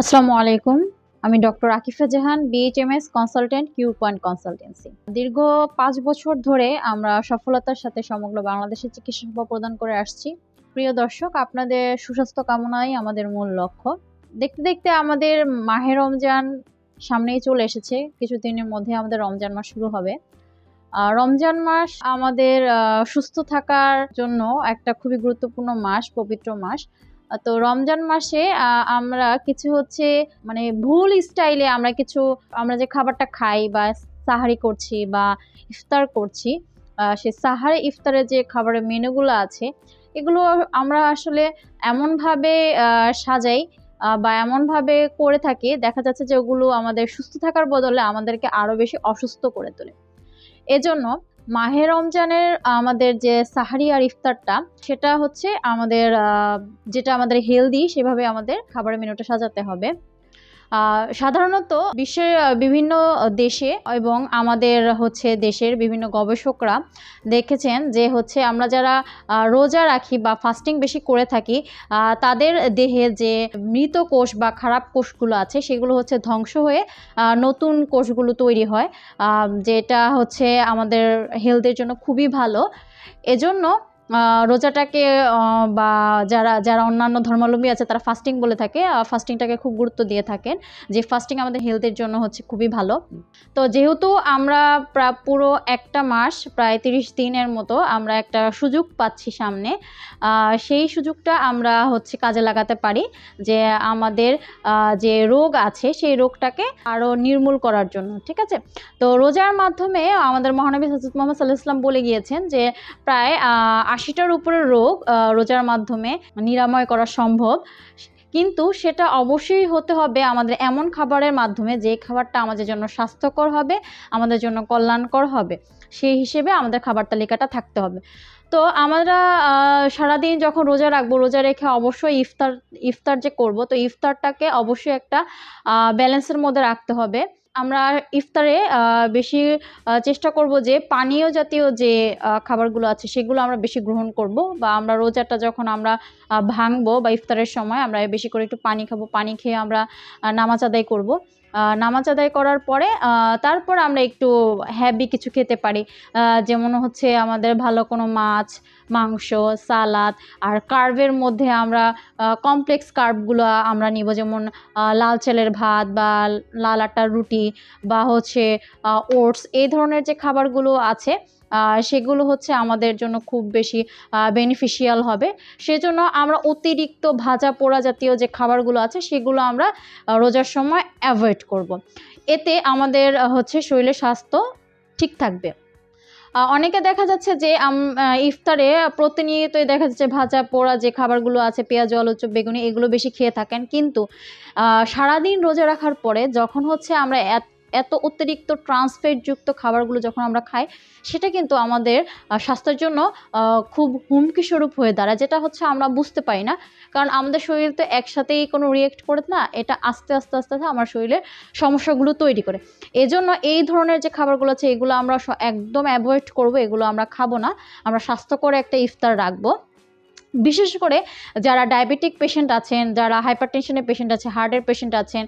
আসসালামু আলাইকুম। আমি doctor Akifa Jahan BHMS consultant Q point consultancy দীর্ঘ পাঁচ বছর ধরে আমরা সফলতার সাথে সমগ্র বাংলাদেশে চিকিৎসা সেবা প্রদান করে আসছি। প্রিয় দর্শক, আপনাদের সুস্বাস্থ্য কামনাই আমাদের মূল লক্ষ্য। দেখতে দেখতে আমাদের মাহে রমজান সামনেই চলে এসেছে। কিছুদিনের মধ্যে আমাদের রমজান মাস শুরু হবে। রমজান মাস আমাদের সুস্থ থাকার জন্য একটা খুবই গুরুত্বপূর্ণ মাস, পবিত্র মাস। তো রমজান মাসে আমরা কিছু হচ্ছে মানে ভুল স্টাইলে আমরা কিছু, আমরা যে খাবারটা খাই বা সাহারি করছি বা ইফতার করছি সে সাহারি ইফতারের যে খাবারের মেনুগুলো আছে, এগুলো আমরা আসলে এমনভাবে সাজাই বা এমনভাবে করে থাকি, দেখা যাচ্ছে যে ওগুলো আমাদের সুস্থ থাকার বদলে আমাদেরকে আরও বেশি অসুস্থ করে তোলে। এজন্য মাহে রমজানের আমাদের যে সাহারি আর ইফতারটা, সেটা হচ্ছে আমাদের যেটা আমাদের হেলদি সেভাবে আমাদের খাবারের মেনুটা সাজাতে হবে। সাধারণত বিশ্বের বিভিন্ন দেশে এবং আমাদের হচ্ছে দেশের বিভিন্ন গবেষকরা দেখেছেন যে হচ্ছে আমরা যারা রোজা রাখি বা ফাস্টিং বেশি করে থাকি তাদের দেহে যে মৃত কোষ বা খারাপ কোষগুলো আছে সেগুলো হচ্ছে ধ্বংস হয়ে নতুন কোষগুলো তৈরি হয় যেটা হচ্ছে আমাদের হেলথের জন্য খুবই ভালো। এজন্য রোজাটাকে বা যারা যারা অন্যান্য ধর্মাবলম্বী আছে তারা ফাস্টিং বলে থাকে ফাস্টিংটাকে খুব গুরুত্ব দিয়ে থাকেন যে ফাস্টিং আমাদের হেলথের জন্য হচ্ছে খুবই ভালো। তো যেহেতু আমরা প্রায় পুরো একটা মাস প্রায় তিরিশ দিনের মতো আমরা একটা সুযোগ পাচ্ছি সামনে সেই সুযোগটা আমরা হচ্ছে কাজে লাগাতে পারি যে আমাদের যে রোগ আছে সেই রোগটাকে আরও নির্মূল করার জন্য, ঠিক আছে? তো রোজার মাধ্যমে আমাদের মহানবী হজরত মোহাম্মদ সাল্লাহ ইসলাম বলে গিয়েছেন যে প্রায় আশিটার উপরে রোগ রোজার মাধ্যমে নিরাময় করা সম্ভব। কিন্তু সেটা অবশ্যই হতে হবে আমাদের এমন খাবারের মাধ্যমে যে খাবারটা আমাদের জন্য স্বাস্থ্যকর হবে, আমাদের জন্য কল্যাণকর হবে। সেই হিসেবে আমাদের খাবার তালিকাটা থাকতে হবে। তো আমরা সারাদিন যখন রোজা রাখব, রোজা রেখে অবশ্যই ইফতার ইফতার যে করব, তো ইফতারটাকে অবশ্যই একটা ব্যালেন্সের মধ্যে রাখতে হবে। আমরা ইফতারে বেশি চেষ্টা করব যে পানীয় জাতীয় যে খাবারগুলো আছে সেগুলো আমরা বেশি গ্রহণ করব বা আমরা রোজাটা যখন আমরা ভাঙবো বা ইফতারের সময় আমরা বেশি করে একটু পানি খাব, পানি খেয়ে আমরা নামাজ আদায় করব। নামাজ আদায় করার পরে তারপর আমরা একটু হ্যাভি কিছু খেতে পারি। যেমন হচ্ছে আমাদের ভালো কোনো মাছ, মাংস, সালাদ আর কার্ভের মধ্যে আমরা কমপ্লেক্স কার্ভগুলো আমরা নিব। যেমন লাল চালের ভাত বা লাল আটার রুটি বা হচ্ছে ওটস এই ধরনের যে খাবারগুলো আছে সেগুলো হচ্ছে আমাদের জন্য খুব বেশি বেনিফিশিয়াল হবে। সেজন্য আমরা অতিরিক্ত ভাজা পোড়া জাতীয় যে খাবারগুলো আছে, সেগুলো আমরা রোজার সময় অ্যাভয়েড করব। এতে আমাদের হচ্ছে শরীরের স্বাস্থ্য ঠিক থাকবে। অনেকে দেখা যাচ্ছে যে ইফতারে প্রতিনিয়তই দেখা যাচ্ছে ভাজা পোড়া যে খাবারগুলো আছে, পেঁয়াজ আলু বেগুনি, এগুলো বেশি খেয়ে থাকেন। কিন্তু সারাদিন রোজা রাখার পরে যখন হচ্ছে আমরা এত এত অতিরিক্ত ট্রান্সফেটযুক্ত খাবারগুলো যখন আমরা খাই, সেটা কিন্তু আমাদের স্বাস্থ্যের জন্য খুব হুমকি স্বরূপ হয়ে দাঁড়ায়, যেটা হচ্ছে আমরা বুঝতে পারি না। কারণ আমাদের শরীর তো একসাথেই কোনো রিয়েক্ট করে না, এটা আস্তে আস্তে আস্তে আস্তে আমার শরীরে সমস্যাগুলো তৈরি করে। এজন্য এই ধরনের যে খাবারগুলো আছে, এগুলো আমরা একদম অ্যাভয়েড করব, এগুলো আমরা খাব না। আমরা স্বাস্থ্যকর একটা ইফতার রাখব। বিশেষ করে যারা ডায়াবেটিক পেশেন্ট আছেন, যারা হাইপারটেনশনের পেশেন্ট আছে হার্টের পেশেন্ট আছেন,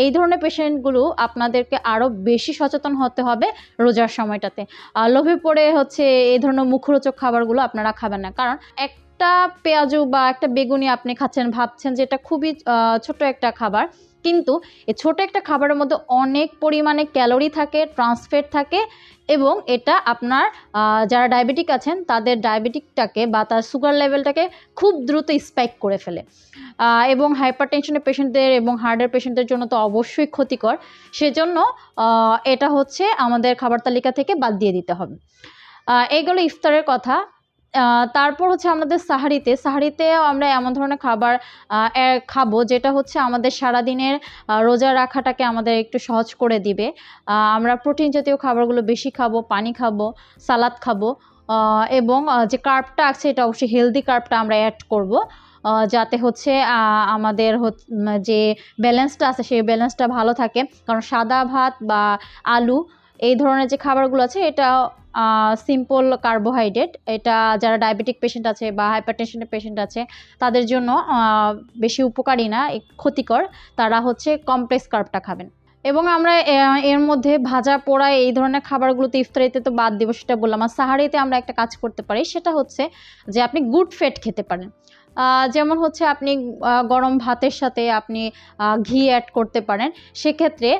এই ধরনের পেশেন্টগুলো আপনাদেরকে আরও বেশি সচেতন হতে হবে রোজার সময়টাতে। লোভে পড়ে হচ্ছে এই ধরনের মুখরোচক খাবারগুলো আপনারা খাবেন না। কারণ একটা পেঁয়াজু বা একটা বেগুনি আপনি খাচ্ছেন, ভাবছেন যে এটা খুবই ছোট একটা খাবার। কিন্তু এই ছোট একটা খাবারের মধ্যে অনেক পরিমাণে ক্যালোরি থাকে ট্রান্সফেট থাকে এবং এটা আপনার যারা ডায়াবেটিক আছেন তাদের ডায়াবেটিকটাকে বা তার সুগার লেভেলটাকে খুব দ্রুত স্পাইক করে ফেলে। এবং হাইপার টেনশনের পেশেন্টদের এবং হার্টের পেশেন্টদের জন্য তো অবশ্যই ক্ষতিকর। সেজন্য এটা হচ্ছে আমাদের খাবার তালিকা থেকে বাদ দিয়ে দিতে হবে। এইগুলো ইফতারের কথা। তারপর হচ্ছে আমাদের সাহারিতে সাহারিতে আমরা এমন ধরনের খাবার খাব যেটা হচ্ছে আমাদের সারাদিনের রোজা রাখাটাকে আমাদের একটু সহজ করে দিবে। আমরা প্রোটিন জাতীয় খাবারগুলো বেশি খাব, পানি খাব, সালাদ খাব এবং যে কার্বটা আছে এটা অবশ্যই হেলদি কার্বটা আমরা অ্যাড করব যাতে হচ্ছে আমাদের যে ব্যালেন্সটা আছে সেই ব্যালেন্সটা ভালো থাকে। কারণ সাদা ভাত বা আলু এই ধরনের যে খাবারগুলো আছে, এটা সিম্পল কার্বোহাইড্রেট এটা যারা ডায়াবেটিক পেশেন্ট আছে বা হাইপারটেনশনের পেশেন্ট আছে, তাদের জন্য বেশি উপকারী না ক্ষতিকর। তারা হচ্ছে কমপ্লেক্স কার্বটা খাবেন। এবং আমরা এর মধ্যে ভাজা, পোড়া এই ধরনের খাবারগুলোতে ইফতারিতে তো বাদ দিব, সেটা বললাম। আর সাহারিতে আমরা একটা কাজ করতে পারি, সেটা হচ্ছে যে আপনি গুড ফ্যাট খেতে পারেন। যেমন হচ্ছে আপনি গরম ভাতের সাথে আপনি ঘি অ্যাড করতে পারেন। সেক্ষেত্রে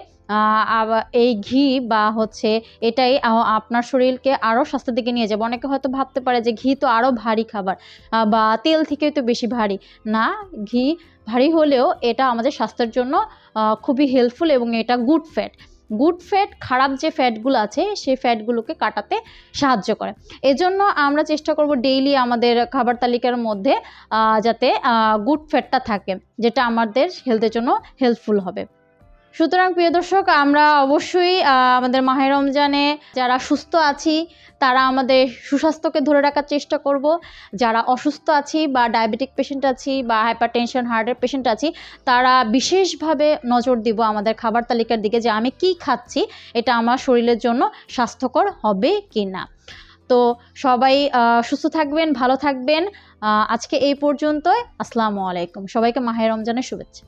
এই ঘি বা হচ্ছে এটাই আপনার শরীরকে আরও স্বাস্থ্যের দিকে নিয়ে যাবে। অনেকে হয়তো ভাবতে পারে যে ঘি তো আরও ভারী খাবার বা তেল থেকেও তো বেশি ভারী। না, ঘি ভারী হলেও এটা আমাদের স্বাস্থ্যের জন্য খুবই হেল্পফুল এবং এটা গুড ফ্যাট গুড ফ্যাট খারাপ যে ফ্যাটগুলো আছে, সেই ফ্যাটগুলোকে কাটাতে সাহায্য করে। এজন্য আমরা চেষ্টা করব ডেইলি আমাদের খাবার তালিকার মধ্যে যাতে গুড ফ্যাটটা থাকে, যেটা আমাদের হেলথের জন্য হেল্পফুল হবে। সুতরাং প্রিয় দর্শক, আমরা অবশ্যই আমাদের মাহে রমজানে যারা সুস্থ আছি, তারা আমাদের সুস্বাস্থ্যকে ধরে রাখার চেষ্টা করব। যারা অসুস্থ আছি বা ডায়াবেটিক পেশেন্ট আছি বা হাইপার টেনশন হার্টের পেশেন্ট আছি, তারা বিশেষভাবে নজর দিব আমাদের খাবার তালিকার দিকে যে আমি কি খাচ্ছি, এটা আমার শরীরের জন্য স্বাস্থ্যকর হবে কি না। তো সবাই সুস্থ থাকবেন, ভালো থাকবেন। আজকে এই পর্যন্তই। আসসালামু আলাইকুম। সবাইকে মাহে রমজানের শুভেচ্ছা।